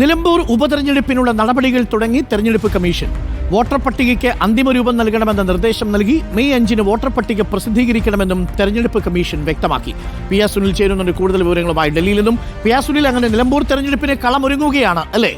നിലമ്പൂർ ഉപതെരഞ്ഞെടുപ്പിനുള്ള നടപടികൾ തുടങ്ങി തെരഞ്ഞെടുപ്പ് കമ്മീഷൻ. വോട്ടർ പട്ടികയ്ക്ക് അന്തിമ രൂപം നൽകണമെന്ന നിർദ്ദേശം നൽകി മെയ് അഞ്ചിന് വോട്ടർ പട്ടിക പ്രസിദ്ധീകരിക്കണമെന്നും തെരഞ്ഞെടുപ്പ് കമ്മീഷൻ വ്യക്തമാക്കി. പി ആർ സുനിൽ ചേരുന്നുണ്ട് കൂടുതൽ വിവരങ്ങളുമായി. ഡൽഹിയിൽ നിന്നും പി ആർ സുനിൽ അങ്ങനെ നിലമ്പൂർ തെരഞ്ഞെടുപ്പിന് കളമൊരുങ്ങുകയാണ് അല്ലേ?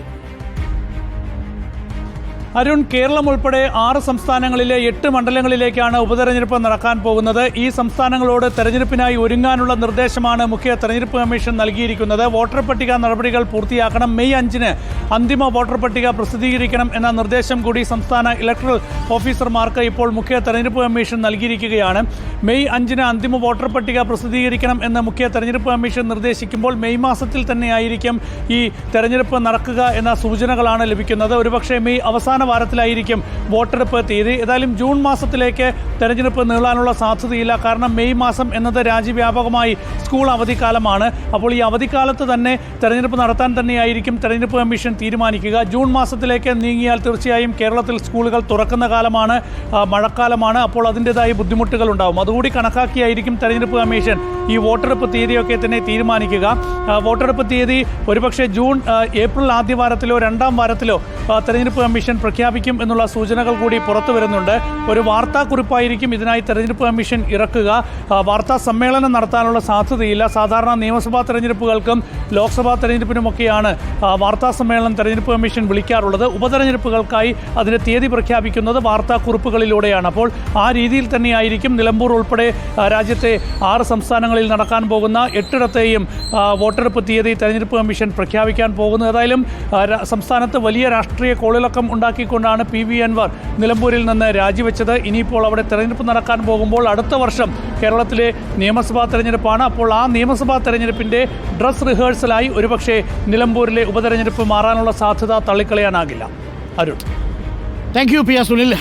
അരുൺ കേരളം ഉൾപ്പെടെ ആറ് സംസ്ഥാനങ്ങളിലെ എട്ട് മണ്ഡലങ്ങളിലേക്കാണ് ഉപതെരഞ്ഞെടുപ്പ് നടക്കാൻ പോകുന്നത്. ഈ സംസ്ഥാനങ്ങളോട് തെരഞ്ഞെടുപ്പിനായി ഒരുങ്ങാനുള്ള നിർദ്ദേശമാണ് മുഖ്യ തെരഞ്ഞെടുപ്പ് കമ്മീഷൻ നൽകിയിരിക്കുന്നത്. വോട്ടർ പട്ടിക നടപടികൾ പൂർത്തിയാക്കണം. മെയ് അഞ്ചിന് അന്തിമ വോട്ടർ പട്ടിക പ്രസിദ്ധീകരിക്കണം എന്ന നിർദ്ദേശം കൂടി സംസ്ഥാന ഇലക്ട്രൽ ഓഫീസർമാർക്ക് ഇപ്പോൾ മുഖ്യ തെരഞ്ഞെടുപ്പ് കമ്മീഷൻ നൽകിയിരിക്കുകയാണ്. മെയ് അഞ്ചിന് അന്തിമ വോട്ടർ പട്ടിക പ്രസിദ്ധീകരിക്കണം എന്ന് മുഖ്യ തെരഞ്ഞെടുപ്പ് കമ്മീഷൻ നിർദ്ദേശിക്കുമ്പോൾ മെയ് മാസത്തിൽ തന്നെയായിരിക്കും ഈ തെരഞ്ഞെടുപ്പ് നടക്കുക എന്ന സൂചനകളാണ് ലഭിക്കുന്നത്. ഒരുപക്ഷേ മെയ് അവസാന വാരത്തിലായിരിക്കും വോട്ടെടുപ്പ് തീയതി. ഏതായാലും ജൂൺ മാസത്തിലേക്ക് തെരഞ്ഞെടുപ്പ് നീളാനുള്ള സാധ്യതയില്ല. കാരണം മെയ് മാസം എന്നത് രാജ്യവ്യാപകമായി സ്കൂൾ അവധിക്കാലമാണ്. അപ്പോൾ ഈ അവധിക്കാലത്ത് തന്നെ തെരഞ്ഞെടുപ്പ് നടത്താൻ തന്നെയായിരിക്കും തെരഞ്ഞെടുപ്പ് കമ്മീഷൻ തീരുമാനിക്കുക. ജൂൺ മാസത്തിലേക്ക് നീങ്ങിയാൽ തീർച്ചയായും കേരളത്തിൽ സ്കൂളുകൾ തുറക്കുന്ന കാലമാണ് മഴക്കാലമാണ്. അപ്പോൾ അതിന്റെതായ ബുദ്ധിമുട്ടുകൾ ഉണ്ടാവും. അതുകൂടി കണക്കാക്കിയായിരിക്കും തെരഞ്ഞെടുപ്പ് കമ്മീഷൻ ഈ വോട്ടെടുപ്പ് തീയതിയൊക്കെ തന്നെ തീരുമാനിക്കുക. വോട്ടെടുപ്പ് തീയതി ഒരുപക്ഷെ ജൂൺ ഏപ്രിൽ ആദ്യ വാരത്തിലോ രണ്ടാം വാരത്തിലോ തെരഞ്ഞെടുപ്പ് കമ്മീഷൻ പ്രഖ്യാപിക്കും എന്നുള്ള സൂചനകൾ കൂടി പുറത്തു വരുന്നുണ്ട്. ഒരു വാർത്താക്കുറിപ്പായിരിക്കും ഇതിനായി തെരഞ്ഞെടുപ്പ് കമ്മീഷൻ ഇറക്കുക. വാർത്താ സമ്മേളനം നടത്താനുള്ള സാധ്യതയില്ല. സാധാരണ നിയമസഭാ തെരഞ്ഞെടുപ്പുകൾക്കും ലോക്സഭാ തെരഞ്ഞെടുപ്പിനുമൊക്കെയാണ് വാർത്താ സമ്മേളനം തെരഞ്ഞെടുപ്പ് കമ്മീഷൻ വിളിക്കാറുള്ളത്. ഉപതെരഞ്ഞെടുപ്പുകൾക്കായി അതിന്റെ തീയതി പ്രഖ്യാപിക്കുന്നത് വാർത്താക്കുറിപ്പുകളിലൂടെയാണ്. അപ്പോൾ ആ രീതിയിൽ തന്നെയായിരിക്കും നിലമ്പൂർ ഉൾപ്പെടെ രാജ്യത്തെ ആറ് സംസ്ഥാനങ്ങളിൽ നടക്കാൻ പോകുന്ന എട്ടിടത്തെയും വോട്ടെടുപ്പ് തീയതി തെരഞ്ഞെടുപ്പ് കമ്മീഷൻ പ്രഖ്യാപിക്കാൻ പോകുന്നത്. ഏതായാലും സംസ്ഥാനത്ത് വലിയ രാഷ്ട്രീയ കോളിളക്കം ഉണ്ടാക്കിക്കൊണ്ടാണ് പി വി അൻവർ നിലമ്പൂരിൽ നിന്ന് രാജിവെച്ചത്. ഇനിയിപ്പോൾ അവിടെ തെരഞ്ഞെടുപ്പ് നടക്കാൻ പോകുമ്പോൾ അടുത്ത വർഷം കേരളത്തിലെ നിയമസഭാ തെരഞ്ഞെടുപ്പാണ്. അപ്പോൾ ആ നിയമസഭാ തെരഞ്ഞെടുപ്പിന്റെ ഡ്രസ് റിഹേഴ്സലായി ഒരുപക്ഷെ നിലമ്പൂരിലെ ഉപതെരഞ്ഞെടുപ്പ് മാറാനുള്ള സാധ്യത തള്ളിക്കളയാനാകില്ല. Arun. Thank you P Sunil